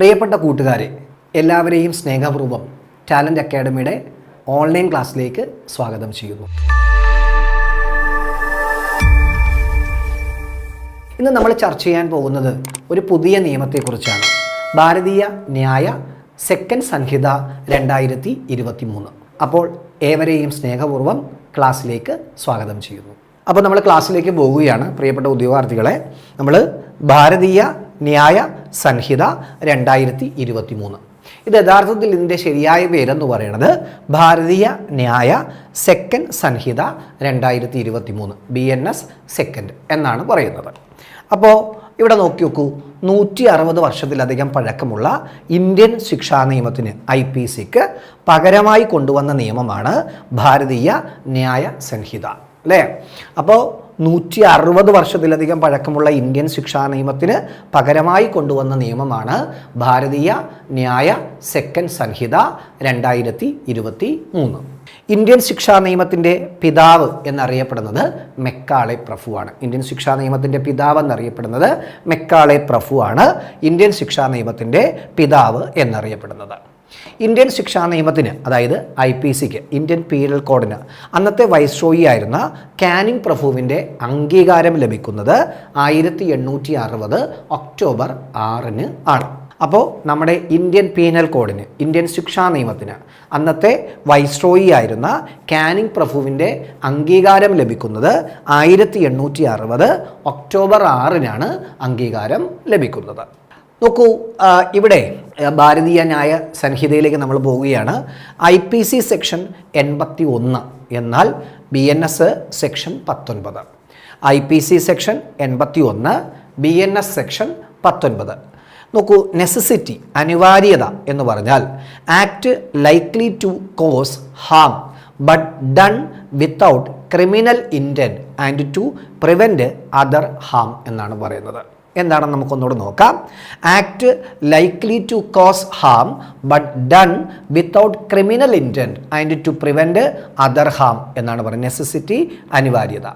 പ്രിയപ്പെട്ട കൂട്ടുകാരെ എല്ലാവരെയും സ്നേഹപൂർവം ടാലന്റ് അക്കാഡമിയുടെ ഓൺലൈൻ ക്ലാസ്സിലേക്ക് സ്വാഗതം ചെയ്യുന്നു. ഇന്ന് നമ്മൾ ചർച്ച ചെയ്യാൻ പോകുന്നത് ഒരു പുതിയ നിയമത്തെക്കുറിച്ചാണ്. ഭാരതീയ ന്യായ സെക്കൻഡ് സംഹിത രണ്ടായിരത്തി ഇരുപത്തി മൂന്ന് അപ്പോൾ ഏവരെയും സ്നേഹപൂർവം ക്ലാസ്സിലേക്ക് സ്വാഗതം ചെയ്യുന്നു. അപ്പോൾ നമ്മൾ ക്ലാസ്സിലേക്ക് പോവുകയാണ് പ്രിയപ്പെട്ട ഉദ്യോഗാർത്ഥികളെ. നമ്മൾ ഭാരതീയ ന്യായ സംഹിത രണ്ടായിരത്തി ഇരുപത്തി മൂന്ന് ഇത് യഥാർത്ഥത്തിൽ ഇതിന്റെ ശരിയായ പേരെന്ന് പറയുന്നത് ഭാരതീയ ന്യായ സെക്കൻഡ് സംഹിത രണ്ടായിരത്തി ഇരുപത്തി മൂന്ന് ബി എൻ എസ് സെക്കൻഡ് എന്നാണ് പറയുന്നത്. അപ്പോൾ ഇവിടെ നോക്കി നോക്കൂ നൂറ്റി അറുപത് വർഷത്തിലധികം പഴക്കമുള്ള ഇന്ത്യൻ ശിക്ഷാ നിയമത്തിന് ഐ പി സിക്ക് പകരമായി കൊണ്ടുവന്ന നിയമമാണ് ഭാരതീയ ന്യായ സംഹിത അല്ലേ? അപ്പോൾ നൂറ്റി അറുപത് വർഷത്തിലധികം പഴക്കമുള്ള ഇന്ത്യൻ ശിക്ഷാ നിയമത്തിന് പകരമായി കൊണ്ടുവന്ന നിയമമാണ് ഭാരതീയ ന്യായ സെക്കൻഡ് സംഹിത രണ്ടായിരത്തി ഇരുപത്തി മൂന്ന്. ഇന്ത്യൻ ശിക്ഷാ നിയമത്തിന്റെ പിതാവ് എന്നറിയപ്പെടുന്നത് മെക്കാളെ പ്രഭുവാണ്. ഇന്ത്യൻ ശിക്ഷാ നിയമത്തിന്റെ പിതാവ് എന്നറിയപ്പെടുന്നത് മെക്കാളെ പ്രഭുവാണ്. ഇന്ത്യൻ ശിക്ഷാ നിയമത്തിന്റെ പിതാവ് എന്നറിയപ്പെടുന്നത്. ഇന്ത്യൻ ശിക്ഷാ നിയമത്തിന് അതായത് ഐ പി സിക്ക് ഇന്ത്യൻ പീനൽ കോഡിന് അന്നത്തെ വൈസ്രോയി ആയിരുന്ന കാനിങ് പ്രഭുവിന്റെ അംഗീകാരം ലഭിക്കുന്നത് ആയിരത്തി എണ്ണൂറ്റി അറുപത് ഒക്ടോബർ ആറിന് ആണ്. അപ്പോൾ നമ്മുടെ ഇന്ത്യൻ പീനൽ കോഡിന് ഇന്ത്യൻ ശിക്ഷാ നിയമത്തിന് അന്നത്തെ വൈസ്രോയി ആയിരുന്ന കാനിങ് പ്രഭുവിന്റെ അംഗീകാരം ലഭിക്കുന്നത് ആയിരത്തി എണ്ണൂറ്റി അറുപത് ഒക്ടോബർ ആറിനാണ് അംഗീകാരം ലഭിക്കുന്നത്. നോക്കൂ ഇവിടെ ഭാരതീയ ന്യായ സംഹിതയിലേക്ക് നമ്മൾ പോവുകയാണ്. ഐ പി സി സെക്ഷൻ എൺപത്തി ഒന്ന് എന്നാൽ ബി എൻ എസ് സെക്ഷൻ പത്തൊൻപത്. ഐ പി സി സെക്ഷൻ എൺപത്തി ഒന്ന് ബി എൻ എസ് സെക്ഷൻ പത്തൊൻപത്. നോക്കൂ നെസസിറ്റി അനിവാര്യത എന്ന് പറഞ്ഞാൽ act likely to cause harm but done without criminal intent and to prevent other harm എന്നാണ് പറയുന്നത്. എന്താണെന്ന് നമുക്കൊന്നുകൂടെ നോക്കാം. Act likely to cause harm but done without criminal intent and to prevent other harm എന്നാണ് പറയുന്നത്. നെസസിറ്റി അനിവാര്യത.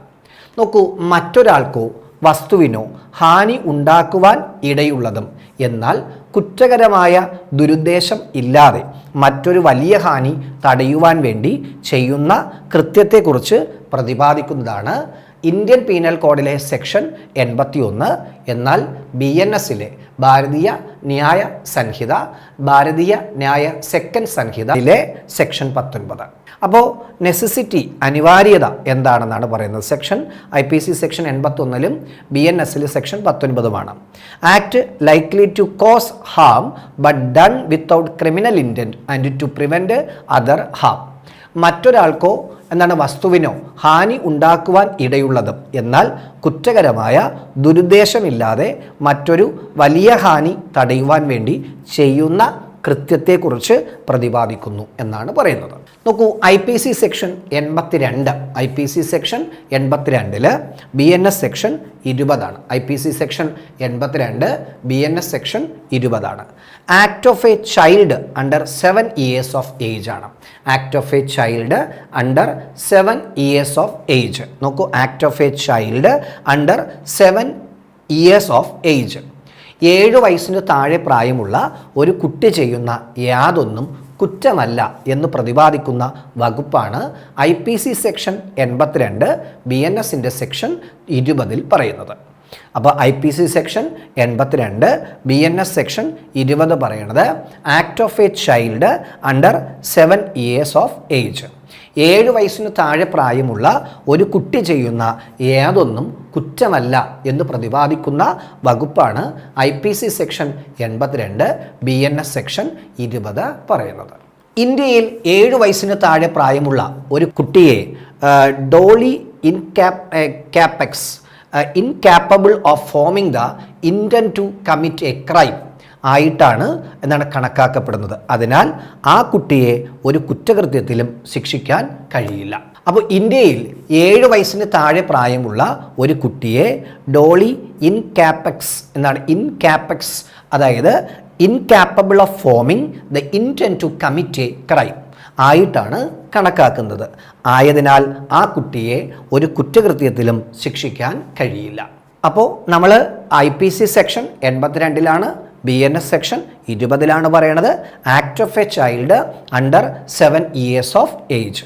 നോക്കൂ മറ്റൊരാൾക്കോ വസ്തുവിനോ ഹാനി ഉണ്ടാക്കുവാൻ ഇടയുള്ളതും എന്നാൽ കുറ്റകരമായ ദുരുദ്ദേശം ഇല്ലാതെ മറ്റൊരു വലിയ ഹാനി തടയുവാൻ വേണ്ടി ചെയ്യുന്ന കൃത്യത്തെക്കുറിച്ച് പ്രതിപാദിക്കുന്നതാണ് ഇന്ത്യൻ പീനൽ കോഡിലെ സെക്ഷൻ എൺപത്തി ഒന്ന് എന്നാൽ ബി എൻ എസിലെ ഭാരതീയ ന്യായ സംഹിത ഭാരതീയ ന്യായ സെക്കൻഡ് സംഹിതയിലെ സെക്ഷൻ പത്തൊൻപത്. അപ്പോൾ നെസസിറ്റി അനിവാര്യത എന്താണെന്നാണ് പറയുന്നത്? Section I P C section എൺപത്തൊന്നിലും B N എസിലെ section പത്തൊൻപതുമാണ്. Act likely to cause harm but done without criminal intent and to prevent other harm. മറ്റൊരാൾക്കോ എന്താണ് വസ്തുവിനോ ഹാനി ഉണ്ടാക്കുവാൻ ഇടയുള്ളതും. എന്നാൽ കുറ്റകരമായ ദുരുദ്ദേശമില്ലാതെ മറ്റൊരു വലിയ ഹാനി തടയുവാൻ വേണ്ടി ചെയ്യുന്ന കൃത്യത്തെക്കുറിച്ച് പ്രതിപാദിക്കുന്നു എന്നാണ് പറയുന്നത്. നോക്കൂ ഐ പി സി സെക്ഷൻ എൺപത്തിരണ്ട് ഐ പി സി സെക്ഷൻ എൺപത്തിരണ്ടിൽ ബി എൻ എസ് സെക്ഷൻ ഇരുപതാണ്. ഐ പി സി സെക്ഷൻ എൺപത്തിരണ്ട് ബി എൻ എസ് സെക്ഷൻ ഇരുപതാണ്. Act of a child under seven years of age ആണ്. Act of a child under seven years of age. നോക്കൂ act of a child under seven years of age. ഏഴ് വയസ്സിന് താഴെ പ്രായമുള്ള ഒരു കുട്ടി ചെയ്യുന്ന യാതൊന്നും കുറ്റമല്ല എന്ന് പ്രതിപാദിക്കുന്ന വകുപ്പാണ് ഐ പി സി സെക്ഷൻ എൺപത്തിരണ്ട് ബി എൻ എസിന്റെ സെക്ഷൻ ഇരുപതിൽ പറയുന്നത്. അപ്പോൾ ഐ പി സി സെക്ഷൻ എൺപത്തിരണ്ട് ബി എൻ എസ് സെക്ഷൻ ഇരുപത് പറയണത് act of a child under seven years of age ഏഴ് വയസ്സിന് താഴെ പ്രായമുള്ള ഒരു കുട്ടി ചെയ്യുന്ന ഏതൊന്നും കുറ്റമല്ല എന്ന് പ്രതിപാദിക്കുന്ന വകുപ്പാണ് ഐ പി സി സെക്ഷൻ എൺപത്തിരണ്ട് ബി എൻ എസ് സെക്ഷൻ ഇരുപത് പറയുന്നത്. ഇന്ത്യയിൽ ഏഴ് വയസ്സിന് താഴെ പ്രായമുള്ള ഒരു കുട്ടിയെ doli in cap capax incapable of forming the intent to commit a crime ആയിട്ടാണ് എന്നാണ് കണക്കാക്കപ്പെടുന്നത്. അതിനാൽ ആ കുട്ടിയെ ഒരു കുറ്റകൃത്യത്തിലും ശിക്ഷിക്കാൻ കഴിയില്ല. അപ്പോൾ ഇന്ത്യയിൽ ഏഴ് വയസ്സിന് താഴെ പ്രായമുള്ള ഒരു കുട്ടിയെ ഡോളി ഇൻ കാപ്പക്സ് എന്നാണ്. ഇൻ കാപ്പക്സ് അതായത് incapable of forming the intent to commit a crime ആയിട്ടാണ് കണക്കാക്കുന്നത്. ആയതിനാൽ ആ കുട്ടിയെ ഒരു കുറ്റകൃത്യത്തിലും ശിക്ഷിക്കാൻ കഴിയില്ല. അപ്പോൾ നമ്മൾ ഐ പി സി സെക്ഷൻ എൺപത്തിരണ്ടിലാണ് ബി എൻ എസ് സെക്ഷൻ ഇരുപതിലാണ് പറയണത്. Act of a child under seven years of age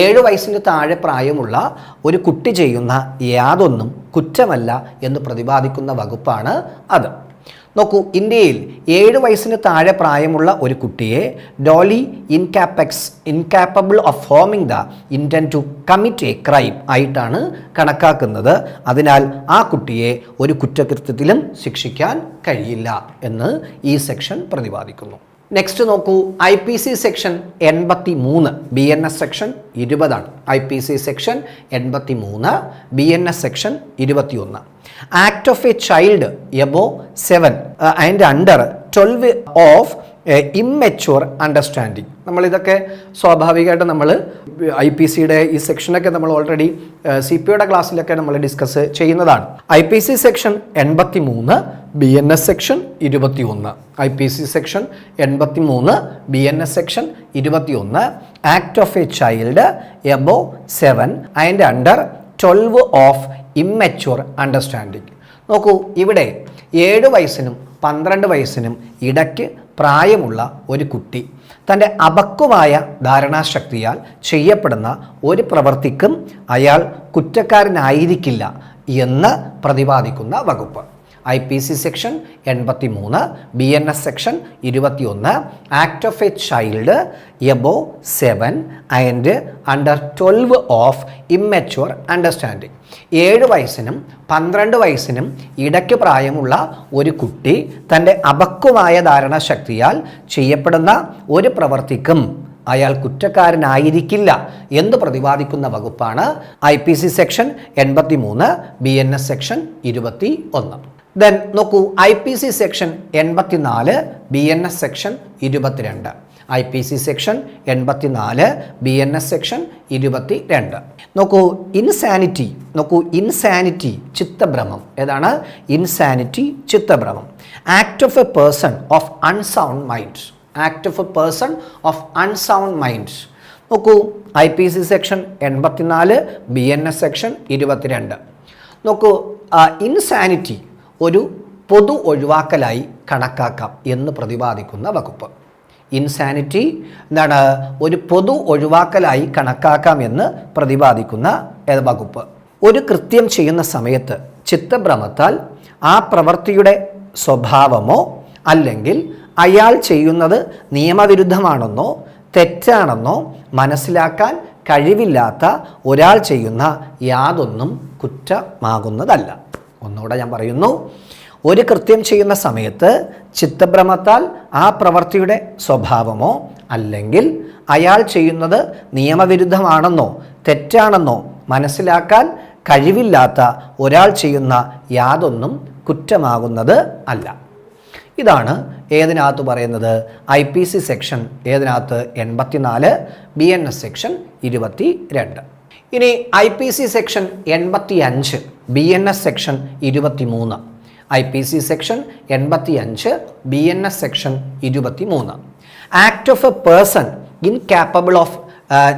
ഏഴ് വയസ്സിന് താഴെ പ്രായമുള്ള ഒരു കുട്ടി ചെയ്യുന്ന യാതൊന്നും കുറ്റമല്ല എന്ന് പ്രതിപാദിക്കുന്ന വകുപ്പാണ് അത്. നോക്കൂ ഇന്ത്യയിൽ ഏഴ് വയസ്സിന് താഴെ പ്രായമുള്ള ഒരു കുട്ടിയെ doli incapax incapable of forming the intent to commit a crime ആയിട്ടാണ് കണക്കാക്കുന്നത്. അതിനാൽ ആ കുട്ടിയെ ഒരു കുറ്റകൃത്യത്തിലും ശിക്ഷിക്കാൻ കഴിയില്ല എന്ന് ഈ സെക്ഷൻ പ്രതിപാദിക്കുന്നു. നെക്സ്റ്റ് നോക്കൂ ഐ പി സി സെക്ഷൻ എൺപത്തി മൂന്ന് ബി എൻ എസ് സെക്ഷൻ ഇരുപതാണ്. ഐ പി സി സെക്ഷൻ എൺപത്തി മൂന്ന് ബി എൻ എസ് സെക്ഷൻ ഇരുപത്തിയൊന്ന്. Act of a child above seven and under twelve of immature understanding നമ്മളിതൊക്കെ സ്വാഭാവികമായിട്ട് നമ്മൾ ഐ പി സിയുടെ ഈ സെക്ഷനൊക്കെ നമ്മൾ ഓൾറെഡി സി പി യുടെ ക്ലാസ്സിലൊക്കെ നമ്മൾ ഡിസ്കസ് ചെയ്യുന്നതാണ്. ഐ പി സി സെക്ഷൻ എൺപത്തി മൂന്ന് ബി എൻ എസ് സെക്ഷൻ ഇരുപത്തി ഒന്ന് ഐ പി സി സെക്ഷൻ എൺപത്തി മൂന്ന് ബി എൻ എസ് സെക്ഷൻ ഇരുപത്തി ഒന്ന് act of a child above seven and under twelve of immature understanding നോക്കൂ ഇവിടെ ഏഴ് വയസ്സിനും പന്ത്രണ്ട് വയസ്സിനും ഇടയ്ക്ക് പ്രായമുള്ള ഒരു കുട്ടി തന്റെ അപക്വമായ ധാരണാശക്തിയാൽ ചെയ്യപ്പെടുന്ന ഒരു പ്രവൃത്തിക്കും അയാൾ കുറ്റക്കാരനായിരിക്കില്ല എന്ന് പ്രതിപാദിക്കുന്ന വകുപ്പ്. ഐ പി സി സെക്ഷൻ എൺപത്തി മൂന്ന് ബി എൻ എസ് സെക്ഷൻ ഇരുപത്തിയൊന്ന് act of a child above seven and under twelve of immature understanding. ഏഴ് വയസ്സിനും പന്ത്രണ്ട് വയസ്സിനും ഇടയ്ക്ക് പ്രായമുള്ള ഒരു കുട്ടി തന്റെ അപക്വമായ ധാരണാശക്തിയാൽ ചെയ്യപ്പെടുന്ന ഒരു പ്രവർത്തിക്കും അയാൾ കുറ്റക്കാരനായിരിക്കില്ല എന്ന് പ്രതിപാദിക്കുന്ന വകുപ്പാണ് ഐ പി സി സെക്ഷൻ എൺപത്തി മൂന്ന് ബി എൻ എസ് സെക്ഷൻ ഇരുപത്തി ഒന്ന് ദെൻ നോക്കൂ ഐ പി സി സെക്ഷൻ എൺപത്തിനാല് ബി എൻ എസ് സെക്ഷൻ ഇരുപത്തിരണ്ട്. ഐ പി സി സെക്ഷൻ എൺപത്തിനാല് ബി എൻ എസ് സെക്ഷൻ ഇരുപത്തി രണ്ട് നോക്കൂ ഇൻസാനിറ്റി നോക്കൂ ഇൻസാനിറ്റി ചിത്തഭ്രമം. ഏതാണ്? Insanity ചിത്തഭ്രമം. Act of a person of unsound mind act of a person of unsound mind നോക്കൂ ഐ പി സി സെക്ഷൻ എൺപത്തിനാല് ബി എൻ എസ് സെക്ഷൻ ഇരുപത്തിരണ്ട്. നോക്കൂ ഇൻസാനിറ്റി ഒരു പൊതു ഒഴിവാക്കലായി കണക്കാക്കാം എന്ന് പ്രതിപാദിക്കുന്ന വകുപ്പ്. ഇൻസാനിറ്റി എന്താണ്? ഒരു പൊതു ഒഴിവാക്കലായി കണക്കാക്കാം എന്ന് പ്രതിപാദിക്കുന്ന വകുപ്പ്. ഒരു കൃത്യം ചെയ്യുന്ന സമയത്ത് ചിത്തഭ്രമത്താൽ ആ പ്രവൃത്തിയുടെ സ്വഭാവമോ അല്ലെങ്കിൽ അയാൾ ചെയ്യുന്നത് നിയമവിരുദ്ധമാണെന്നോ തെറ്റാണെന്നോ മനസ്സിലാക്കാൻ കഴിവില്ലാത്ത ഒരാൾ ചെയ്യുന്ന യാതൊന്നും കുറ്റമാകുന്നതല്ല. ഒന്നുകൂടെ ഞാൻ പറയുന്നു. ഒരു കൃത്യം ചെയ്യുന്ന സമയത്ത് ചിത്തഭ്രമത്താൽ ആ പ്രവൃത്തിയുടെ സ്വഭാവമോ അല്ലെങ്കിൽ അയാൾ ചെയ്യുന്നത് നിയമവിരുദ്ധമാണെന്നോ തെറ്റാണെന്നോ മനസ്സിലാക്കാൻ കഴിവില്ലാത്ത ഒരാൾ ചെയ്യുന്ന യാതൊന്നും കുറ്റമാകുന്നത് അല്ല. ഇതാണ് ഏതിനകത്ത് പറയുന്നത്? ഐ പി സി സെക്ഷൻ ഏതിനകത്ത്? എൺപത്തിനാല് ബി എൻ എസ് സെക്ഷൻ ഇരുപത്തി രണ്ട് ഇനി ഐ പി സി സെക്ഷൻ എൺപത്തി അഞ്ച് ബി എൻ എസ് സെക്ഷൻ ഇരുപത്തി മൂന്ന് ഐ പി സി സെക്ഷൻ എൺപത്തി അഞ്ച് ബി എൻ എസ് സെക്ഷൻ ഇരുപത്തി മൂന്ന് act of a person incapable of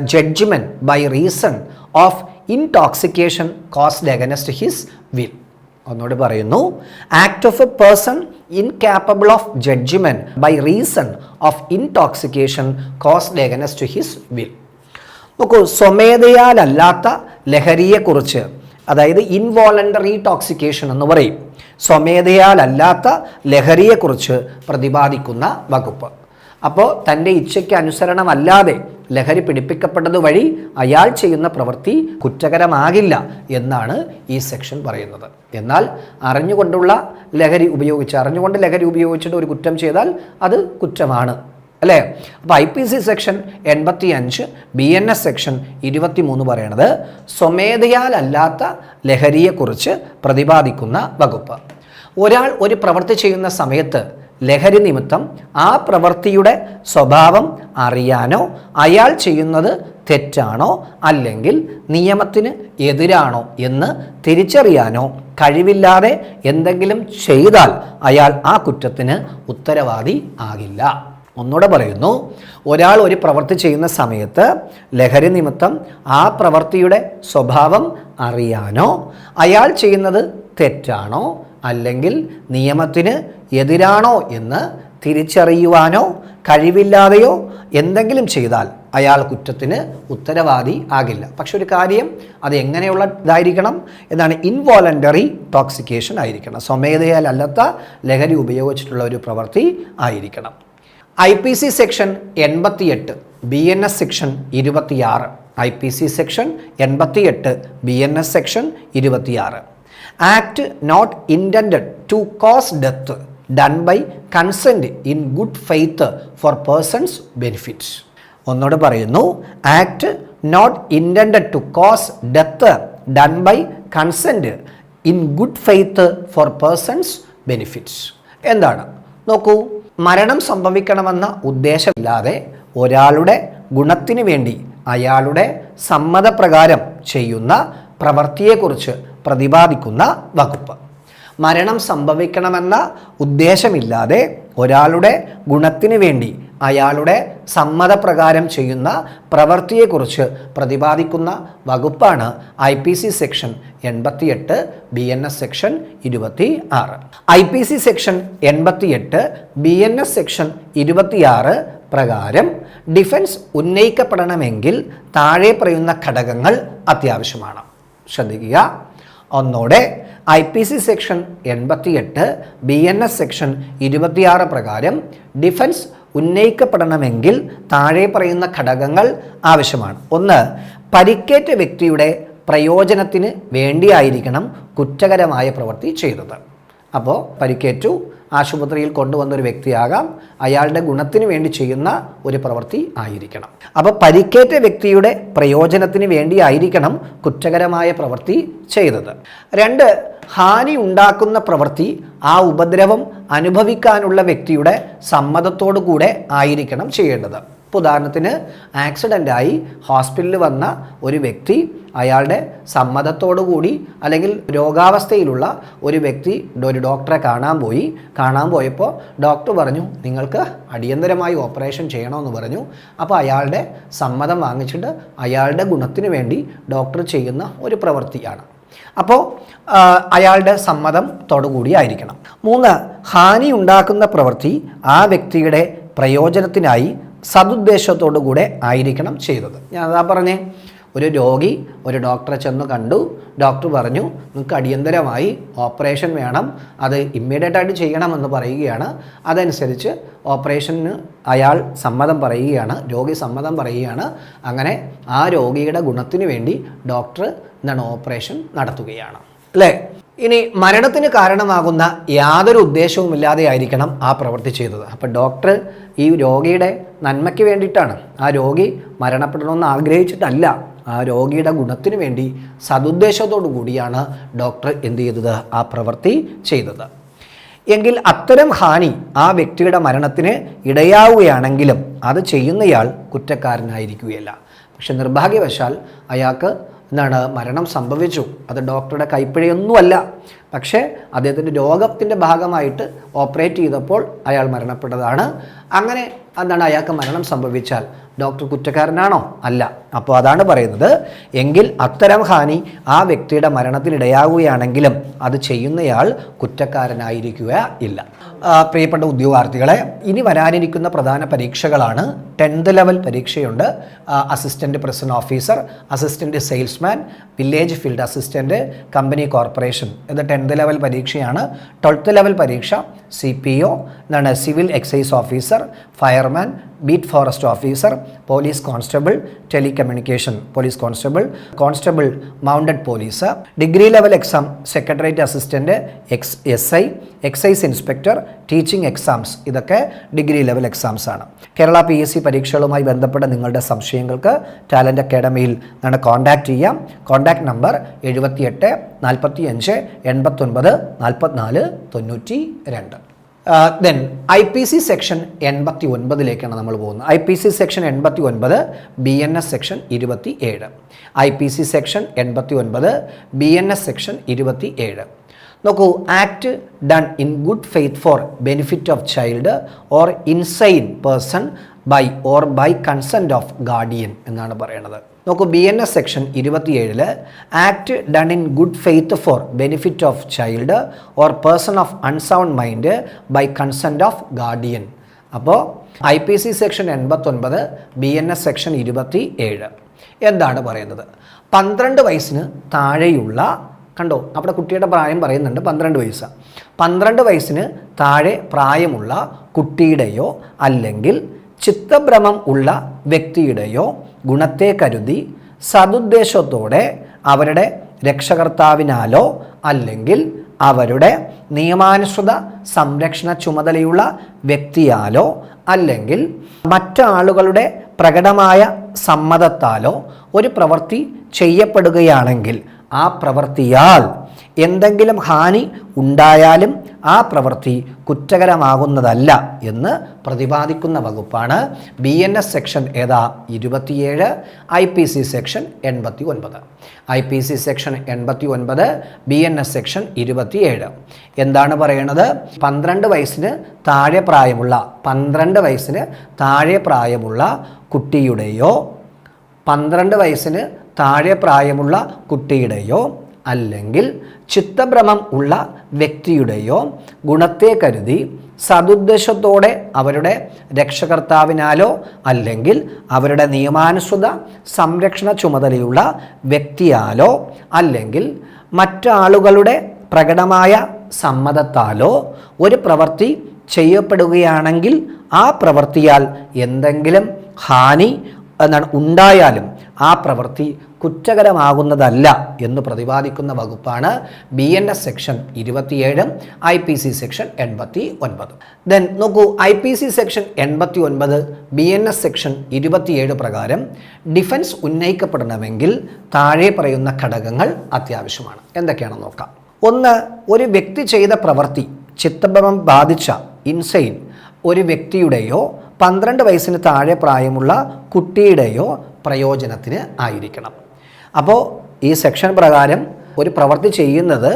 judgment by reason of intoxication caused against his will ഒന്നുകൂടി പറയുന്നു. Act of a person incapable of judgment by reason of intoxication caused against his will നോക്കൂ സ്വമേധയാലല്ലാത്ത ലഹരിയെക്കുറിച്ച് അതായത് involuntary ടോക്സിക്കേഷൻ എന്ന് പറയും. സ്വമേധയാലല്ലാത്ത ലഹരിയെക്കുറിച്ച് പ്രതിപാദിക്കുന്ന വകുപ്പ്. അപ്പോൾ തന്റെ ഇച്ഛയ്ക്ക് അനുസരണമല്ലാതെ ലഹരി പിടിപ്പിക്കപ്പെട്ടത് വഴി അയാൾ ചെയ്യുന്ന പ്രവൃത്തി കുറ്റകരമാകില്ല എന്നാണ് ഈ സെക്ഷൻ പറയുന്നത്. എന്നാൽ അറിഞ്ഞുകൊണ്ടുള്ള ലഹരി ഉപയോഗിച്ച് അറിഞ്ഞുകൊണ്ട് ലഹരി ഉപയോഗിച്ചിട്ട് ഒരു കുറ്റം ചെയ്താൽ അത് കുറ്റമാണ്. അല്ലേ? അപ്പോൾ ഐ പി സി സെക്ഷൻ എൺപത്തി അഞ്ച് ബി എൻ എസ് സെക്ഷൻ ഇരുപത്തി മൂന്ന് പറയണത് സ്വമേധയാലല്ലാത്ത ലഹരിയെക്കുറിച്ച് പ്രതിപാദിക്കുന്ന വകുപ്പ്. ഒരാൾ ഒരു പ്രവൃത്തി ചെയ്യുന്ന സമയത്ത് ലഹരി നിമിത്തം ആ പ്രവൃത്തിയുടെ സ്വഭാവം അറിയാനോ അയാൾ ചെയ്യുന്നത് തെറ്റാണോ അല്ലെങ്കിൽ നിയമത്തിന് എതിരാണോ എന്ന് തിരിച്ചറിയാനോ കഴിവില്ലാതെ എന്തെങ്കിലും ചെയ്താൽ അയാൾ ആ കുറ്റത്തിന് ഉത്തരവാദി ആകില്ല. ഒന്നുകൂടെ പറയുന്നു. ഒരാൾ ഒരു പ്രവൃത്തി ചെയ്യുന്ന സമയത്ത് ലഹരി നിമിത്തം ആ പ്രവൃത്തിയുടെ സ്വഭാവം അറിയാനോ അയാൾ ചെയ്യുന്നത് തെറ്റാണോ അല്ലെങ്കിൽ നിയമത്തിന് എതിരാണോ എന്ന് തിരിച്ചറിയുവാനോ കഴിവില്ലാതെയോ എന്തെങ്കിലും ചെയ്താൽ അയാൾ കുറ്റത്തിന് ഉത്തരവാദി ആകില്ല. പക്ഷെ ഒരു കാര്യം അത് എങ്ങനെയുള്ള ഇതായിരിക്കണം എന്നാണ് ഇൻവോളണ്ടറി ടോക്സിക്കേഷൻ ആയിരിക്കണം. സ്വമേധയാൽ അല്ലാത്ത ലഹരി ഉപയോഗിച്ചിട്ടുള്ള ഒരു പ്രവൃത്തി ആയിരിക്കണം. ഐ പി സി സെക്ഷൻ എൺപത്തിയെട്ട് ബി എൻ എസ് സെക്ഷൻ ഇരുപത്തിയാറ്. ഐ പി സി സെക്ഷൻ എൺപത്തിയെട്ട് ബി എൻ എസ് സെക്ഷൻ ഇരുപത്തിയാറ്. Act not intend to cause death done by consent in good faith for persons benefits ഒന്നുകൂടെ പറയുന്നു act not intend to cause death done by consent in good faith for persons benefits എന്താണ്? നോക്കൂ മരണം സംഭവിക്കണമെന്ന ഉദ്ദേശമില്ലാതെ ഒരാളുടെ ഗുണത്തിനു വേണ്ടി അയാളുടെ സമ്മതപ്രകാരം ചെയ്യുന്ന പ്രവൃത്തിയെക്കുറിച്ച് പ്രതിപാദിക്കുന്ന വകുപ്പ്. മരണം സംഭവിക്കണമെന്ന ഉദ്ദേശമില്ലാതെ ഒരാളുടെ ഗുണത്തിനു വേണ്ടി അയാളുടെ സമ്മതപ്രകാരം ചെയ്യുന്ന പ്രവൃത്തിയെക്കുറിച്ച് പ്രതിപാദിക്കുന്ന വകുപ്പാണ് ഐ സെക്ഷൻ എൺപത്തിയെട്ട് ബി എൻ എസ് സെക്ഷൻ ഇരുപത്തി ആറ് ഐ പി സി സെക്ഷൻ എൺപത്തിയെട്ട് ബി എൻ എസ് സെക്ഷൻ ഇരുപത്തിയാറ് പ്രകാരം ഡിഫൻസ് ഉന്നയിക്കപ്പെടണമെങ്കിൽ താഴെ പറയുന്ന ഘടകങ്ങൾ അത്യാവശ്യമാണ്. ശ്രദ്ധിക്കുക. ഒന്നോടെ ഐ പി സി സെക്ഷൻ എൺപത്തിയെട്ട് ബി എൻ എസ് സെക്ഷൻ ഇരുപത്തിയാറ് പ്രകാരം ഡിഫൻസ് ഉന്നയിക്കപ്പെടണമെങ്കിൽ താഴെ പറയുന്ന ഘടകങ്ങൾ ആവശ്യമാണ്. ഒന്ന് പരിക്കേറ്റ വ്യക്തിയുടെ പ്രയോജനത്തിന് വേണ്ടിയായിരിക്കണം കുറ്റകരമായ പ്രവൃത്തി ചെയ്തത്. അപ്പോൾ പരിക്കേറ്റു ആശുപത്രിയിൽ കൊണ്ടുവന്ന ഒരു വ്യക്തിയാകാം അയാളുടെ ഗുണത്തിന് വേണ്ടി ചെയ്യുന്ന ഒരു പ്രവൃത്തി ആയിരിക്കണം. അപ്പോൾ പരിക്കേറ്റ വ്യക്തിയുടെ പ്രയോജനത്തിന് വേണ്ടിയായിരിക്കണം കുറ്റകരമായ പ്രവൃത്തി ചെയ്തത്. രണ്ട് ഹാനി ഉണ്ടാക്കുന്ന പ്രവൃത്തി ആ ഉപദ്രവം അനുഭവിക്കാനുള്ള വ്യക്തിയുടെ സമ്മതത്തോടു കൂടെ ആയിരിക്കണം ചെയ്യേണ്ടത്. ഇപ്പോൾ ഉദാഹരണത്തിന് ആക്സിഡന്റായി ഹോസ്പിറ്റലിൽ വന്ന ഒരു വ്യക്തി അയാളുടെ കൂടി അല്ലെങ്കിൽ രോഗാവസ്ഥയിലുള്ള ഒരു വ്യക്തി ഒരു ഡോക്ടറെ കാണാൻ പോയി. കാണാൻ പോയപ്പോൾ ഡോക്ടർ പറഞ്ഞു നിങ്ങൾക്ക് അടിയന്തരമായി ഓപ്പറേഷൻ ചെയ്യണമെന്ന് പറഞ്ഞു. അപ്പോൾ അയാളുടെ സമ്മതം വാങ്ങിച്ചിട്ട് അയാളുടെ ഗുണത്തിന് വേണ്ടി ഡോക്ടർ ചെയ്യുന്ന ഒരു പ്രവൃത്തിയാണ്. അപ്പോൾ അയാളുടെ സമ്മതം കൂടിയായിരിക്കണം മൂന്ന് ഹാനി ഉണ്ടാക്കുന്ന പ്രവൃത്തി ആ വ്യക്തിയുടെ പ്രയോജനത്തിനായി സതുദ്ദേശത്തോടു കൂടെ ആയിരിക്കണം ചെയ്തത്. ഞാൻ അതാ പറഞ്ഞേ ഒരു രോഗി ഒരു ഡോക്ടറെ ചെന്ന് കണ്ടു ഡോക്ടർ പറഞ്ഞു നിങ്ങൾക്ക് അടിയന്തരമായി ഓപ്പറേഷൻ വേണം അത് ഇമ്മീഡിയറ്റ് ആയിട്ട് ചെയ്യണമെന്ന് പറയുകയാണ്. അതനുസരിച്ച് ഓപ്പറേഷന് അയാൾ സമ്മതം പറയുകയാണ് രോഗി സമ്മതം പറയുകയാണ്. അങ്ങനെ ആ രോഗിയുടെ ഗുണത്തിന് വേണ്ടി ഡോക്ടർ എന്താണ് ഓപ്പറേഷൻ നടത്തുകയാണ്. അല്ലേ? ഇനി മരണത്തിന് കാരണമാകുന്ന യാതൊരു ഉദ്ദേശവുമില്ലാതെ ആയിരിക്കണം ആ പ്രവൃത്തി ചെയ്തത്. അപ്പോൾ ഡോക്ടർ ഈ രോഗിയുടെ നന്മയ്ക്ക് വേണ്ടിയിട്ടാണ്. ആ രോഗി മരണപ്പെടണമെന്ന് ആഗ്രഹിച്ചിട്ടല്ല. ആ രോഗിയുടെ ഗുണത്തിന് വേണ്ടി സതുദ്ദേശത്തോടു കൂടിയാണ് ഡോക്ടർ എന്ത് ചെയ്തത്? ആ പ്രവൃത്തി ചെയ്തത്. എങ്കിൽ അത്തരം ഹാനി ആ വ്യക്തിയുടെ മരണത്തിന് ഇടയാവുകയാണെങ്കിലും അത് ചെയ്യുന്നയാൾ കുറ്റക്കാരനായിരിക്കുകയല്ല. പക്ഷെ നിർഭാഗ്യവശാൽ അയാൾക്ക് എന്താണ് മരണം സംഭവിച്ചു. അത് ഡോക്ടറുടെ കൈപ്പിഴയൊന്നുമല്ല. പക്ഷേ അദ്ദേഹത്തിന്റെ രോഗത്തിന്റെ ഭാഗമായിട്ട് ഓപ്പറേറ്റ് ചെയ്തപ്പോൾ അയാൾ മരണപ്പെട്ടതാണ്. അങ്ങനെ എന്താണ് അയാൾക്ക് മരണം സംഭവിച്ചാൽ? ഡോക്ടർ കുറ്റക്കാരനാണോ? അല്ല. അപ്പോൾ അതാണ് പറയുന്നത്. എങ്കിൽ അത്തരം ഹാനി ആ വ്യക്തിയുടെ മരണത്തിനിടയാവുകയാണെങ്കിലും അത് ചെയ്യുന്നയാൾ കുറ്റക്കാരനായിരിക്കുക ഇല്ല. പ്രിയപ്പെട്ട ഉദ്യോഗാർത്ഥികളെ ഇനി വരാനിരിക്കുന്ന പ്രധാന പരീക്ഷകളാണ്. Tenth level പരീക്ഷയുണ്ട്. Assistant present officer assistant salesman village field assistant company corporation ഇത് ടെൻത്ത് ലെവൽ പരീക്ഷയാണ്. ട്വൽത്ത് ലെവൽ പരീക്ഷ സി പി ഒ എന്താണ് civil excise officer fireman beat forest officer police constable telecommunication police constable constable mounted police degree level exam secretariat assistant X S I excise inspector teaching exams ഇതൊക്കെ degree level exams ആണ്. Kerala P S C പരീക്ഷകളുമായി ബന്ധപ്പെട്ട നിങ്ങളുടെ സംശയങ്ങൾക്ക് talent അക്കാഡമിയിൽ നിന്നാണ് contact ചെയ്യാം. Contact number എഴുപത്തിയെട്ട് നാൽപ്പത്തി അഞ്ച് എൺപത്തൊൻപത് നാൽപ്പത്തിനാല് തൊണ്ണൂറ്റി രണ്ട്. Then I P C section എൺപത്തി ഒൻപതിലേക്കാണ് നമ്മൾ പോകുന്നത്. ഐ പി സി സെക്ഷൻ എൺപത്തി ഒൻപത് ബി എൻ എസ് സെക്ഷൻ ഇരുപത്തി ഏഴ് ഐ പി സി സെക്ഷൻ എൺപത്തി ഒൻപത് ബി എൻ എസ് സെക്ഷൻ ഇരുപത്തി ഏഴ് നോക്കൂ act done in good faith for benefit of child or insane person by or by consent of guardian എന്നാണ് പറയുന്നത് നോക്കൂ B N S section ഇരുപത്തിയേഴിൽ act done in good faith for benefit of child or person of unsound mind by consent of guardian അപ്പോൾ I P C section എൺപത്തൊൻപത് B N S section ഇരുപത്തി ഏഴ് എന്താണ് പറയുന്നത്? പന്ത്രണ്ട് വയസ്സിന് താഴെയുള്ള കണ്ടോ അവിടെ കുട്ടിയുടെ പ്രായം പറയുന്നുണ്ട് പന്ത്രണ്ട് വയസ്സ്. പന്ത്രണ്ട് വയസ്സിന് താഴെ പ്രായമുള്ള കുട്ടിയുടെയോ അല്ലെങ്കിൽ ചിത്തഭ്രമം ഉള്ള വ്യക്തിയുടെയോ ഗുണത്തെ കരുതി സതുദ്ദേശത്തോടെ അവരുടെ രക്ഷകർത്താവിനാലോ അല്ലെങ്കിൽ അവരുടെ നിയമാനുസൃത സംരക്ഷണ ചുമതലയുള്ള വ്യക്തിയാലോ അല്ലെങ്കിൽ മറ്റാളുകളുടെ പ്രകടമായ സമ്മതത്താലോ ഒരു പ്രവൃത്തി ചെയ്യപ്പെടുകയാണെങ്കിൽ ആ പ്രവൃത്തിയാൽ എന്തെങ്കിലും ഹാനി ഉണ്ടായാലും ആ പ്രവൃത്തി കുറ്റകരമാകുന്നതല്ല എന്ന് പ്രതിപാദിക്കുന്ന വകുപ്പാണ് ബി എൻ എസ് സെക്ഷൻ ഏതാ? ഇരുപത്തിയേഴ് ഐ പി സി സെക്ഷൻ എൺപത്തി ഒൻപത് ഐ പി സി സെക്ഷൻ എൺപത്തി ഒൻപത് ബി എൻ എസ് സെക്ഷൻ ഇരുപത്തിയേഴ്. എന്താണ് പറയുന്നത് പന്ത്രണ്ട് വയസ്സിന് താഴെ പ്രായമുള്ള പന്ത്രണ്ട് വയസ്സിന് താഴെ പ്രായമുള്ള കുട്ടിയുടെയോ പന്ത്രണ്ട് വയസ്സിന് താഴെ പ്രായമുള്ള കുട്ടിയുടെയോ അല്ലെങ്കിൽ ചിത്തഭ്രമം ഉള്ള വ്യക്തിയുടെയോ ഗുണത്തെ കരുതി സതുദ്ദേശത്തോടെ അവരുടെ രക്ഷകർത്താവിനാലോ അല്ലെങ്കിൽ അവരുടെ നിയമാനുസൃത സംരക്ഷണ ചുമതലയുള്ള വ്യക്തിയാലോ അല്ലെങ്കിൽ മറ്റാളുകളുടെ പ്രകടമായ സമ്മതത്താലോ ഒരു പ്രവൃത്തി ചെയ്യപ്പെടുകയാണെങ്കിൽ ആ പ്രവൃത്തിയാൽ എന്തെങ്കിലും ഹാനി ഉണ്ടായാലും ആ പ്രവൃത്തി കുറ്റകരമാകുന്നതല്ല എന്ന് പ്രതിപാദിക്കുന്ന വകുപ്പാണ് ബി എൻ എസ് സെക്ഷൻ ഇരുപത്തിയേഴും ഐ പി സി സെക്ഷൻ എൺപത്തി ഒൻപത് ദെൻ നോക്കൂ ഐ പി സി സെക്ഷൻ എൺപത്തി ഒൻപത് ബി എൻ എസ് സെക്ഷൻ ഇരുപത്തിയേഴ് പ്രകാരം ഡിഫൻസ് ഉന്നയിക്കപ്പെടണമെങ്കിൽ താഴെ പറയുന്ന ഘടകങ്ങൾ അത്യാവശ്യമാണ്. എന്തൊക്കെയാണെന്ന് നോക്കാം. ഒന്ന് ഒരു വ്യക്തി ചെയ്ത പ്രവൃത്തി ചിത്തഭ്രമം ബാധിച്ച ഇൻസൈൻ ഒരു വ്യക്തിയുടെയോ പന്ത്രണ്ട് വയസ്സിന് താഴെ പ്രായമുള്ള കുട്ടിയുടെയോ പ്രയോജനത്തിന് ആയിരിക്കണം. അപ്പോൾ ഈ സെക്ഷൻ പ്രകാരം ഒരു പ്രവൃത്തി ചെയ്യുന്നത്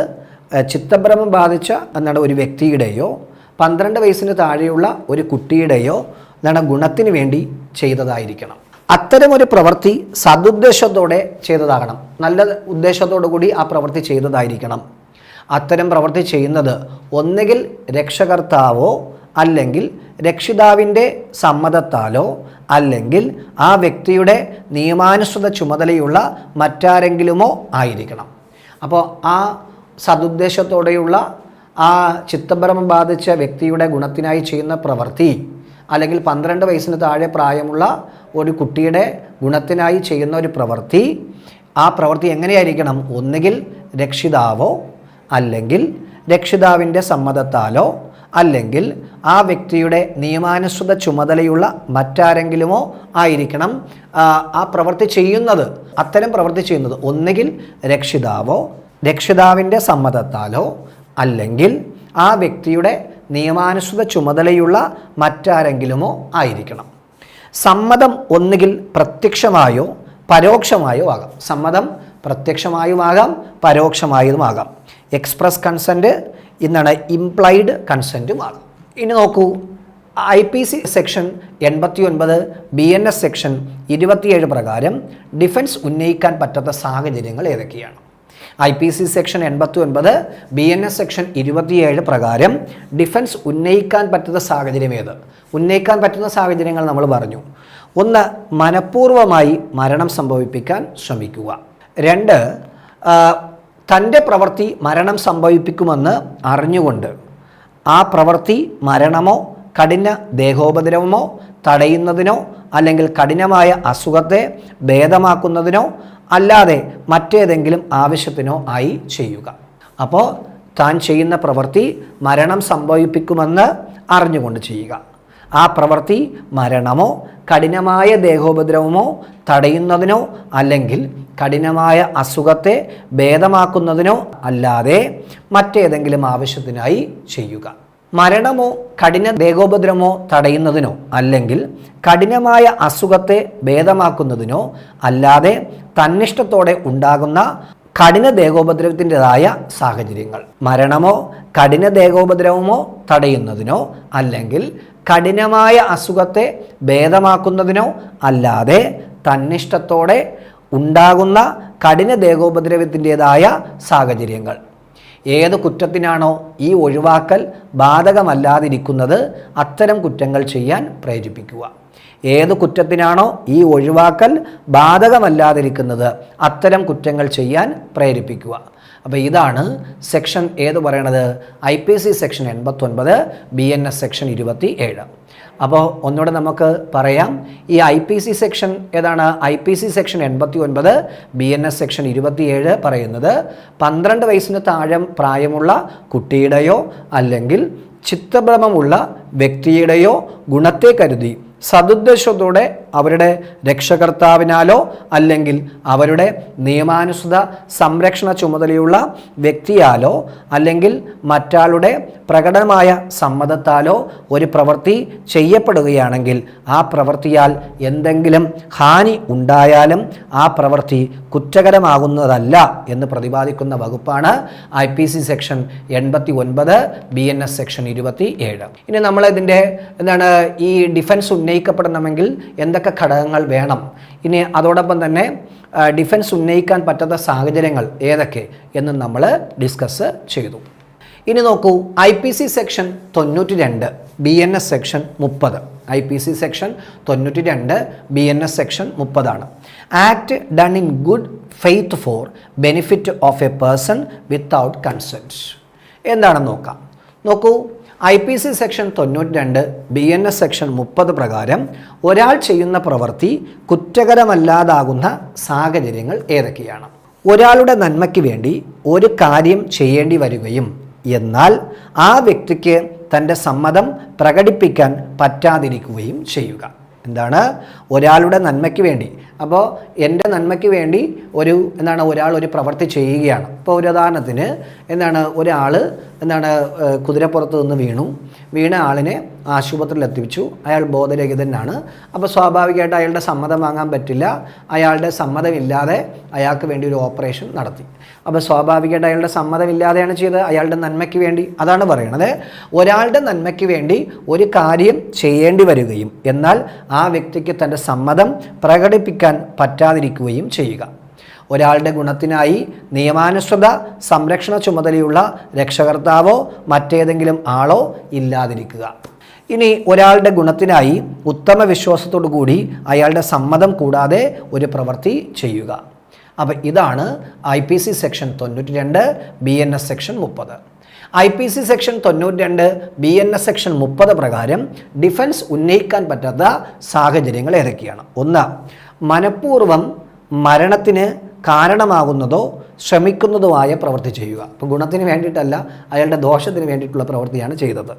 ചിത്തഭ്രമം ബാധിച്ച എന്താണ് ഒരു വ്യക്തിയുടെയോ പന്ത്രണ്ട് വയസ്സിന് താഴെയുള്ള ഒരു കുട്ടിയുടെയോ എന്താണ് ഗുണത്തിന് വേണ്ടി ചെയ്തതായിരിക്കണം. അത്തരമൊരു പ്രവൃത്തി സതുദ്ദേശത്തോടെ ചെയ്തതാകണം. നല്ല ഉദ്ദേശത്തോടു കൂടി ആ പ്രവൃത്തി ചെയ്തതായിരിക്കണം. അത്തരം പ്രവൃത്തി ചെയ്യുന്നത് ഒന്നുകിൽ രക്ഷകർത്താവോ അല്ലെങ്കിൽ രക്ഷിതാവിന്റെ സമ്മതത്താലോ അല്ലെങ്കിൽ ആ വ്യക്തിയുടെ നിയമാനുസൃത ചുമതലയുള്ള മറ്റാരെങ്കിലുമോ ആയിരിക്കണം. അപ്പോൾ ആ സതുദ്ദേശത്തോടെയുള്ള ആ ചിത്തഭ്രമം ബാധിച്ച വ്യക്തിയുടെ ഗുണത്തിനായി ചെയ്യുന്ന പ്രവൃത്തി അല്ലെങ്കിൽ പന്ത്രണ്ട് വയസ്സിന് താഴെ പ്രായമുള്ള ഒരു കുട്ടിയുടെ ഗുണത്തിനായി ചെയ്യുന്ന ഒരു പ്രവൃത്തി ആ പ്രവൃത്തി എങ്ങനെയായിരിക്കണം? ഒന്നുകിൽ രക്ഷിതാവോ അല്ലെങ്കിൽ രക്ഷിതാവിന്റെ സമ്മതത്താലോ അല്ലെങ്കിൽ ആ വ്യക്തിയുടെ നിയമാനുസൃത ചുമതലയുള്ള മറ്റാരെങ്കിലുമോ ആയിരിക്കണം ആ, പ്രവൃത്തി ചെയ്യുന്നത് അത്തരം പ്രവൃത്തി ചെയ്യുന്നത്. ഒന്നുകിൽ രക്ഷിതാവോ രക്ഷിതാവിന്റെ സമ്മതത്താലോ അല്ലെങ്കിൽ ആ വ്യക്തിയുടെ നിയമാനുസൃത ചുമതലയുള്ള മറ്റാരെങ്കിലുമോ ആയിരിക്കണം. സമ്മതം ഒന്നുകിൽ പ്രത്യക്ഷമായോ പരോക്ഷമായോ ആകാം. സമ്മതം പ്രത്യക്ഷമായുമാകാം പരോക്ഷമായതുമാകാം എക്സ്പ്രസ് കൺസെന്റ് എന്നാണ് ഇംപ്ലൈഡ് കൺസെന്റുമാകാം ഇനി നോക്കൂ ഐ പി സി സെക്ഷൻ എൺപത്തി ഒൻപത് ബി എൻ എസ് സെക്ഷൻ ഇരുപത്തിയേഴ് പ്രകാരം ഡിഫൻസ് ഉന്നയിക്കാൻ പറ്റാത്ത സാഹചര്യങ്ങൾ ഏതൊക്കെയാണ്? ഐ പി സി സെക്ഷൻ എൺപത്തി ഒൻപത് ബി എൻ എസ് സെക്ഷൻ ഇരുപത്തിയേഴ് പ്രകാരം ഡിഫൻസ് ഉന്നയിക്കാൻ പറ്റുന്ന സാഹചര്യം ഏത്? ഉന്നയിക്കാൻ പറ്റുന്ന സാഹചര്യങ്ങൾ നമ്മൾ പറഞ്ഞു. ഒന്ന് മനഃപൂർവമായി മരണം സംഭവിപ്പിക്കാൻ ശ്രമിക്കുക. രണ്ട് തന്റെ പ്രവൃത്തി മരണം സംഭവിപ്പിക്കുമെന്ന് അറിഞ്ഞുകൊണ്ട് ആ പ്രവൃത്തി മരണമോ കഠിന ദേഹോപദ്രവമോ തടയുന്നതിനോ അല്ലെങ്കിൽ കഠിനമായ അസുഖത്തെ ഭേദമാക്കുന്നതിനോ അല്ലാതെ മറ്റേതെങ്കിലും ആവശ്യത്തിനോ ആയി ചെയ്യുക. അപ്പോൾ താൻ ചെയ്യുന്ന പ്രവൃത്തി മരണം സംഭവിപ്പിക്കുമെന്ന് അറിഞ്ഞുകൊണ്ട് ചെയ്യുക. ആ പ്രവൃത്തി മരണമോ കഠിനമായ ദേഹോപദ്രവമോ തടയുന്നതിനോ അല്ലെങ്കിൽ കഠിനമായ അസുഖത്തെ ഭേദമാക്കുന്നതിനോ അല്ലാതെ മറ്റേതെങ്കിലും ആവശ്യത്തിനായി ചെയ്യുക. മരണമോ കഠിന ദേഹോപദ്രവമോ തടയുന്നതിനോ അല്ലെങ്കിൽ കഠിനമായ അസുഖത്തെ ഭേദമാക്കുന്നതിനോ അല്ലാതെ തന്നിഷ്ടത്തോടെ ഉണ്ടാകുന്ന കഠിന ദേഹോപദ്രവത്തിന്റെതായ സാഹചര്യങ്ങൾ. മരണമോ കഠിന ദേഹോപദ്രവമോ തടയുന്നതിനോ അല്ലെങ്കിൽ കഠിനമായ അസുഖത്തെ ഭേദമാക്കുന്നതിനോ അല്ലാതെ തന്നിഷ്ടത്തോടെ ഉണ്ടാകുന്ന കഠിന ദേഹോപദ്രവത്തിന്റെതായ സാഹചര്യങ്ങൾ. ഏത് കുറ്റത്തിനാണോ ഈ ഒഴിവാക്കൽ ബാധകമല്ലാതിരിക്കുന്നത് അത്തരം കുറ്റങ്ങൾ ചെയ്യാൻ പ്രേരിപ്പിക്കുക. ഏത് കുറ്റത്തിനാണോ ഈ ഒഴിവാക്കൽ ബാധകമല്ലാതിരിക്കുന്നത് അത്തരം കുറ്റങ്ങൾ ചെയ്യാൻ പ്രേരിപ്പിക്കുക. അപ്പോൾ ഇതാണ് സെക്ഷൻ ഏത് പറയണത്? ഐ പി സി സെക്ഷൻ എൺപത്തൊൻപത് ബി എൻ എസ് സെക്ഷൻ ഇരുപത്തി ഏഴ് അപ്പോൾ ഒന്നുകൂടെ നമുക്ക് പറയാം. ഈ ഐ പി സി സെക്ഷൻ ഏതാണ്? ഐ പി സി സെക്ഷൻ എൺപത്തി ഒൻപത് ബി എൻ എസ് സെക്ഷൻ ഇരുപത്തിയേഴ് പറയുന്നത് പന്ത്രണ്ട് വയസ്സിന് താഴെ പ്രായമുള്ള കുട്ടിയുടെയോ അല്ലെങ്കിൽ ചിത്തഭ്രമമുള്ള വ്യക്തിയുടെയോ ഗുണത്തെ കരുതി സതുദ്ദേശത്തോടെ അവരുടെ രക്ഷകർത്താവിനാലോ അല്ലെങ്കിൽ അവരുടെ നിയമാനുസൃത സംരക്ഷണ ചുമതലയുള്ള വ്യക്തിയാലോ അല്ലെങ്കിൽ മറ്റാളുടെ പ്രകടമായ സമ്മതത്താലോ ഒരു പ്രവൃത്തി ചെയ്യപ്പെടുകയാണെങ്കിൽ ആ പ്രവൃത്തിയാൽ എന്തെങ്കിലും ഹാനി ഉണ്ടായാലും ആ പ്രവൃത്തി കുറ്റകരമാകുന്നതല്ല എന്ന് പ്രതിപാദിക്കുന്ന വകുപ്പാണ് ഐ പി സി സെക്ഷൻ എൺപത്തി ഒൻപത് ബി എൻ എസ് സെക്ഷൻ ഇരുപത്തി ഏഴ് ഇനി നമ്മളിതിന്റെ എന്താണ് ഈ ഡിഫൻസ് ഉന്നയിക്കപ്പെടണമെങ്കിൽ എന്തൊക്കെ ഘടകങ്ങൾ വേണം. ഇനി അതോടൊപ്പം തന്നെ ഡിഫൻസ് ഉന്നയിക്കാൻ പറ്റാത്ത സാഹചര്യങ്ങൾ ഏതൊക്കെ എന്ന് നമ്മൾ ഡിസ്കസ് ചെയ്തു. ഇനി നോക്കൂ ഐ പി സി സെക്ഷൻ തൊണ്ണൂറ്റി രണ്ട് ബി എൻ എസ് സെക്ഷൻ മുപ്പത്. ഐ പി സി സെക്ഷൻ തൊണ്ണൂറ്റി രണ്ട് ബി എൻ എസ് സെക്ഷൻ മുപ്പതാണ്. Act done in good faith for benefit of a person without consent എന്താണെന്ന് നോക്കാം. നോക്കൂ ഐ പി സി സെക്ഷൻ തൊണ്ണൂറ്റി രണ്ട് ബി എൻ എസ് സെക്ഷൻ മുപ്പത് പ്രകാരം ഒരാൾ ചെയ്യുന്ന പ്രവൃത്തി കുറ്റകരമല്ലാതാകുന്ന സാഹചര്യങ്ങൾ ഏതൊക്കെയാണ്? ഒരാളുടെ നന്മയ്ക്ക് വേണ്ടി ഒരു കാര്യം ചെയ്യേണ്ടി വരികയും എന്നാൽ ആ വ്യക്തിക്ക് തന്റെ സമ്മതം പ്രകടിപ്പിക്കാൻ പറ്റാതിരിക്കുകയും ചെയ്യുക. എന്താണ്? ഒരാളുടെ നന്മയ്ക്ക് വേണ്ടി. അപ്പോൾ എന്റെ നന്മയ്ക്ക് വേണ്ടി ഒരു എന്താണ് ഒരാൾ ഒരു പ്രവൃത്തി ചെയ്യുകയാണ്. ഇപ്പോൾ ഒരു ഉദാഹരണത്തിന് എന്താണ് ഒരാൾ എന്താണ് കുതിരപ്പുറത്ത് നിന്ന് വീണു. വീണ ആളിനെ ആശുപത്രിയിൽ എത്തിച്ചു അയാൾ ബോധരഹിതനാണ്. അപ്പോൾ സ്വാഭാവികമായിട്ട് അയാളുടെ സമ്മതം വാങ്ങാൻ പറ്റില്ല. അയാളുടെ സമ്മതമില്ലാതെ അയാൾക്ക് വേണ്ടി ഒരു ഓപ്പറേഷൻ നടത്തി. അപ്പോൾ സ്വാഭാവികമായിട്ട് അയാളുടെ സമ്മതമില്ലാതെയാണ് ചെയ്തത്. അയാളുടെ നന്മയ്ക്ക് വേണ്ടി. അതാണ് പറയണത്. ഒരാളുടെ നന്മയ്ക്ക് വേണ്ടി ഒരു കാര്യം ചെയ്യേണ്ടി വരികയും എന്നാൽ ആ വ്യക്തിക്ക് തന്റെ സമ്മതം പ്രകടിപ്പിക്കാൻ പറ്റാതിരിക്കുകയും ചെയ്യുക. ഒരാളുടെ ഗുണത്തിനായി നിയമാനുസൃത സംരക്ഷണ ചുമതലയുള്ള രക്ഷകർത്താവോ മറ്റേതെങ്കിലും ആളോ ഇല്ലാതിരിക്കുക. ഇനി ഒരാളുടെ ഗുണത്തിനായി ഉത്തമ വിശ്വാസത്തോടു കൂടി അയാളുടെ സമ്മതം കൂടാതെ ഒരു പ്രവൃത്തി ചെയ്യുക. അപ്പോൾ ഇതാണ് ഐ പി സി സെക്ഷൻ തൊണ്ണൂറ്റി രണ്ട് ബി എൻ എസ് സെക്ഷൻ മുപ്പത്. ഐ പി സി സെക്ഷൻ തൊണ്ണൂറ്റി രണ്ട് ബി എൻ എസ് സെക്ഷൻ മുപ്പത് പ്രകാരം ഡിഫൻസ് ഉന്നയിക്കാൻ പറ്റാത്ത സാഹചര്യങ്ങൾ ഏതൊക്കെയാണ്? ഒന്ന് മനഃപൂർവം മരണത്തിന് കാരണമാകുന്നതോ ശ്രമിക്കുന്നതുമായ പ്രവൃത്തി ചെയ്യുക. അപ്പോൾ ഗുണത്തിന് വേണ്ടിയിട്ടല്ല അയാളുടെ ദോഷത്തിന് വേണ്ടിയിട്ടുള്ള പ്രവൃത്തിയാണ് ചെയ്തത്.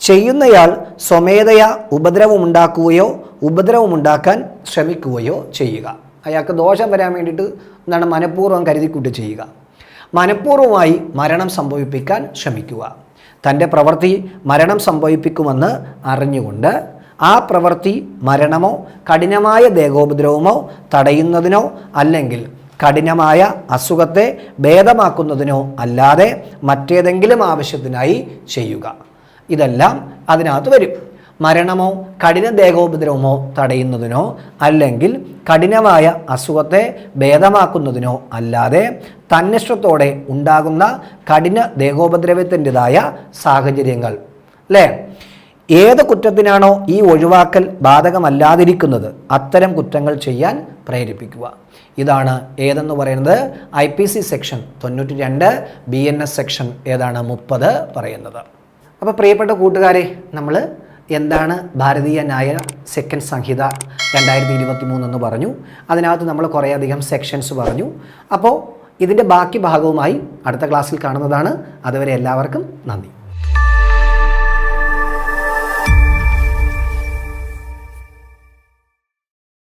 ചെയ്യുന്നയാൾ സ്വമേധയാ ഉപദ്രവമുണ്ടാക്കുകയോ ഉപദ്രവമുണ്ടാക്കാൻ ശ്രമിക്കുകയോ ചെയ്യുക. അയാൾക്ക് ദോഷം വരാൻ വേണ്ടിയിട്ട് എന്താണ് മനഃപൂർവം കരുതിക്കൂട്ടി ചെയ്യുക. മനഃപൂർവമായി മരണം സംഭവിപ്പിക്കാൻ ശ്രമിക്കുക. തന്റെ പ്രവൃത്തി മരണം സംഭവിപ്പിക്കുമെന്ന് അറിഞ്ഞുകൊണ്ട് ആ പ്രവൃത്തി മരണമോ കഠിനമായ ദേഹോപദ്രവമോ തടയുന്നതിനോ അല്ലെങ്കിൽ കഠിനമായ അസുഖത്തെ ഭേദമാക്കുന്നതിനോ അല്ലാതെ മറ്റേതെങ്കിലും ആവശ്യത്തിനായി ചെയ്യുക. ഇതെല്ലാം അതിനകത്ത് വരും. മരണമോ കഠിന ദേഹോപദ്രവമോ തടയുന്നതിനോ അല്ലെങ്കിൽ കഠിനമായ അസുഖത്തെ ഭേദമാക്കുന്നതിനോ അല്ലാതെ തന്നിഷ്ടത്തോടെ ഉണ്ടാകുന്ന കഠിന ദേഹോപദ്രവത്തിന്റെതായ സാഹചര്യങ്ങൾ. അല്ലേ? ഏത് കുറ്റത്തിനാണോ ഈ ഒഴിവാക്കൽ ബാധകമല്ലാതിരിക്കുന്നത്? അത്തരം കുറ്റങ്ങൾ ചെയ്യാൻ പ്രേരിപ്പിക്കുക. ഇതാണ് ഏതെന്ന് പറയുന്നത്? ഐ പി സി സെക്ഷൻ തൊണ്ണൂറ്റി രണ്ട് ബി എൻ എസ് സെക്ഷൻ ഏതാണ് മുപ്പത് പറയുന്നത്. അപ്പോൾ പ്രിയപ്പെട്ട കൂട്ടുകാരെ നമ്മൾ എന്താണ് ഭാരതീയ ന്യായ സെക്കൻഡ് സംഹിത രണ്ടായിരത്തി ഇരുപത്തി മൂന്നെന്ന് പറഞ്ഞു. അതിനകത്ത് നമ്മൾ കുറേയധികം സെക്ഷൻസ് പറഞ്ഞു. അപ്പോൾ ഇതിന്റെ ബാക്കി ഭാഗവുമായി അടുത്ത ക്ലാസ്സിൽ കാണുന്നതാണ്. അതുവരെ എല്ലാവർക്കും നന്ദി.